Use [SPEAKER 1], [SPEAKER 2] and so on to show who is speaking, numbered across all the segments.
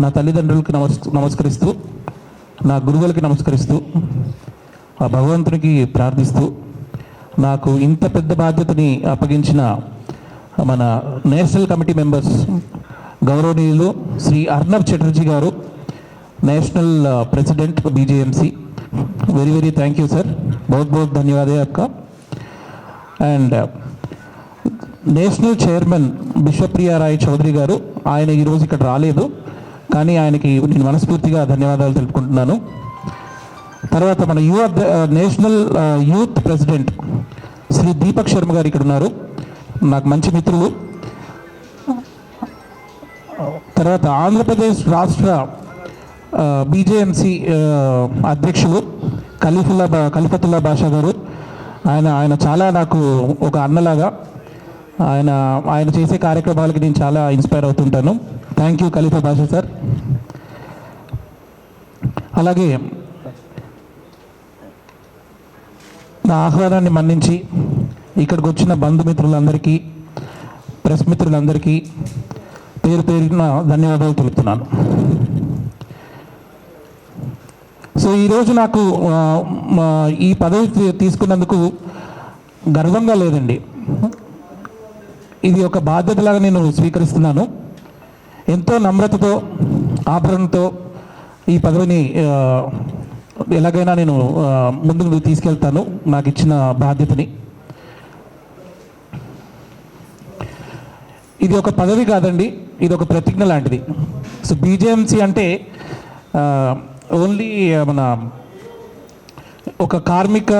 [SPEAKER 1] నా తల్లిదండ్రులకి నమస్ నమస్కరిస్తూ నా గురువులకి నమస్కరిస్తూ ఆ భగవంతునికి ప్రార్థిస్తూ నాకు ఇంత పెద్ద బాధ్యతని అప్పగించిన మన నేషనల్ కమిటీ మెంబర్స్ గౌరవనీయులు Shri Arnab Chatterjee garu national president BJMC. Very very thank you sir. బహుత్ బహుత్ ధన్యవాదే అక్క. And national chairman Biswapriya Roy Chowdhury garu ఆయన ఈరోజు ఇక్కడ రాలేదు. కానీ ఆయనకి నేను మనస్ఫూర్తిగా ధన్యవాదాలు తెలుపుకుంటున్నాను. తర్వాత మన యువ national youth president Shri Deepak Sharma garu ఇక్కడ ఉన్నారు. నాకు మంచి మిత్రులు. తర్వాత ఆంధ్రప్రదేశ్ రాష్ట్ర బీజేఎంసీ అధ్యక్షులు ఖలీఫుల్లా బా ఖలీఫతుల్లా బాషా గారు. ఆయన ఆయన చాలా నాకు ఒక అన్నలాగా. ఆయన ఆయన చేసే కార్యక్రమాలకి నేను చాలా inspire అవుతుంటాను. Thank you Khalifa Basha sir. అలాగే నా ఆహ్వానాన్ని మన్నించి ఇక్కడికి వచ్చిన బంధుమిత్రులందరికీ ప్రెస్ మిత్రులందరికీ పేరు పేరున ధన్యవాదాలు తెలుపుతున్నాను. సో ఈరోజు నాకు మా ఈ పదవి తీసుకున్నందుకు గర్వంగా లేదండి. ఇది ఒక బాధ్యతలాగా నేను స్వీకరిస్తున్నాను. ఎంతో నమ్రతతో ఆభరణతో ఈ పదవిని ఎలాగైనా నేను ముందుకు తీసుకెళ్తాను నాకు ఇచ్చిన బాధ్యతని. ఇది ఒక పదవి కాదండి ఇది ఒక ప్రతిజ్ఞ లాంటిది. సో బీజేఎంసీ అంటే ఓన్లీ మన ఒక కార్మిక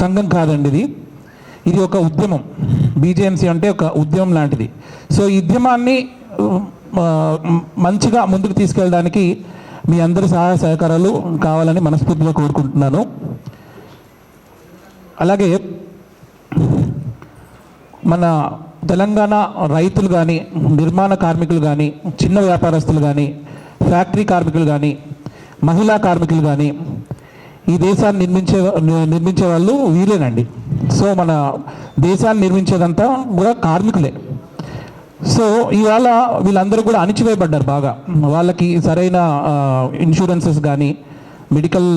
[SPEAKER 1] సంఘం కాదండి ఇది. ఇది ఒక ఉద్యమం. బీజేఎంసీ అంటే ఒక ఉద్యమం లాంటిది. సో ఈ ఉద్యమాన్ని మంచిగా ముందుకు తీసుకెళ్ళడానికి మీ అందరి సహాయ సహకారాలు కావాలని మనస్ఫూర్తిగా కోరుకుంటున్నాను. అలాగే మన తెలంగాణ రైతులు కానీ నిర్మాణ కార్మికులు కానీ చిన్న వ్యాపారస్తులు కానీ ఫ్యాక్టరీ కార్మికులు కానీ మహిళా కార్మికులు కానీ ఈ దేశాన్ని నిర్మించే నిర్మించే వాళ్ళు వీలేనండి సో మన దేశాన్ని నిర్మించేదంతా కూడా కార్మికులే. సో ఇవాళ వీళ్ళందరూ కూడా అణిచివేయబడ్డారు బాగా. వాళ్ళకి సరైన ఇన్సూరెన్సెస్ కానీ మెడికల్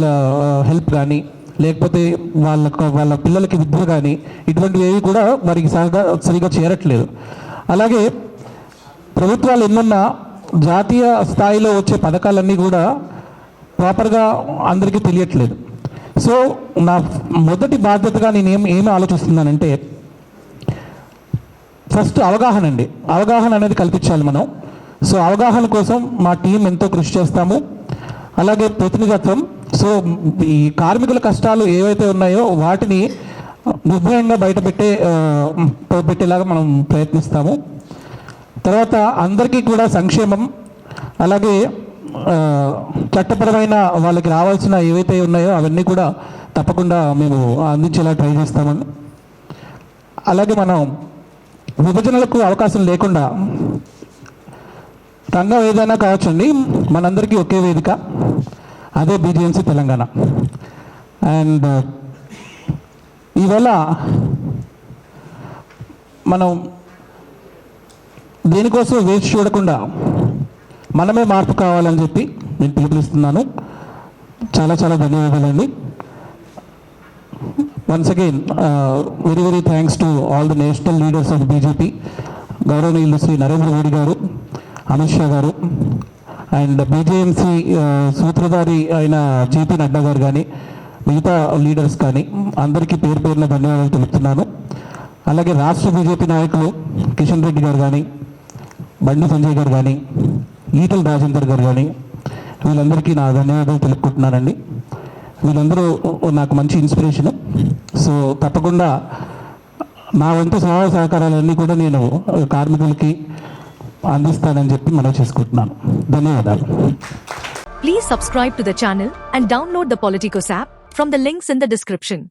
[SPEAKER 1] హెల్ప్ కానీ లేకపోతే వాళ్ళ వాళ్ళ పిల్లలకి విద్య కానీ ఇటువంటివి ఏవి కూడా వారికి సరిగా సరిగా చేరట్లేదు. అలాగే ప్రభుత్వాలు ఎన్నున్నా జాతీయ స్థాయిలో వచ్చే పథకాలన్నీ కూడా ప్రాపర్గా అందరికీ తెలియట్లేదు. సో నా మొదటి బాధ్యతగా నేను ఏం ఏమి ఆలోచిస్తున్నానంటే ఫస్ట్ అవగాహన అండి. అవగాహన అనేది కల్పించాలి మనం. సో అవగాహన కోసం మా టీం ఎంతో కృషి చేస్తాము. అలాగే ప్రతినిధత్వం. సో ఈ కార్మికుల కష్టాలు ఏవైతే ఉన్నాయో వాటిని నిర్భయంగా బయటపెట్టే పెట్టేలాగా మనం ప్రయత్నిస్తాము. తర్వాత అందరికీ కూడా సంక్షేమం. అలాగే చట్టపరమైన వాళ్ళకి రావాల్సిన ఏవైతే ఉన్నాయో అవన్నీ కూడా తప్పకుండా మేము అందించేలా ట్రై చేస్తామని అలాగే మనం విభజనలకు అవకాశం లేకుండా రంగం ఏదైనా కావచ్చండి. మనందరికీ ఒకే వేదిక. అదే బీజేఎంసీ తెలంగాణ. అండ్ ఈవేళ మనం దేనికోసం వేచి చూడకుండా మనమే మార్పు కావాలని చెప్పి నేను పిలుపునిస్తున్నాను. చాలా చాలా ధన్యవాదాలండి. Once again very very thanks to all the national leaders of BJP గౌరవనీయులు శ్రీ నరేంద్ర మోడీ గారు అమిత్ షా గారు అండ్ బీజేఎంసీ సూత్రధారి అయిన జేపీ నడ్డా గారు కానీ మిగతా లీడర్స్ కానీ అందరికీ పేరు పేరున ధన్యవాదాలు తెలుపుతున్నాను. అలాగే రాష్ట్ర బీజేపీ నాయకులు కిషన్ రెడ్డి గారు కానీ బండి సంజయ్ గారు కానీ ఈటల రాజేందర్ గారు కానీ వీళ్ళందరికీ నా ధన్యవాదాలు తెలుపుకుంటున్నానండి. మీరందరూ నాకు మంచి ఇన్స్పిరేషన్ సో తప్పకుండా నా వంతు సహాయ సహకారాలన్నీ కూడా నేను కార్మికులకి అందిస్తానని చెప్పి మనం చేసుకుంటున్నాను. ధన్యవాదాలు.
[SPEAKER 2] Please subscribe to the channel and download the app from the links in the description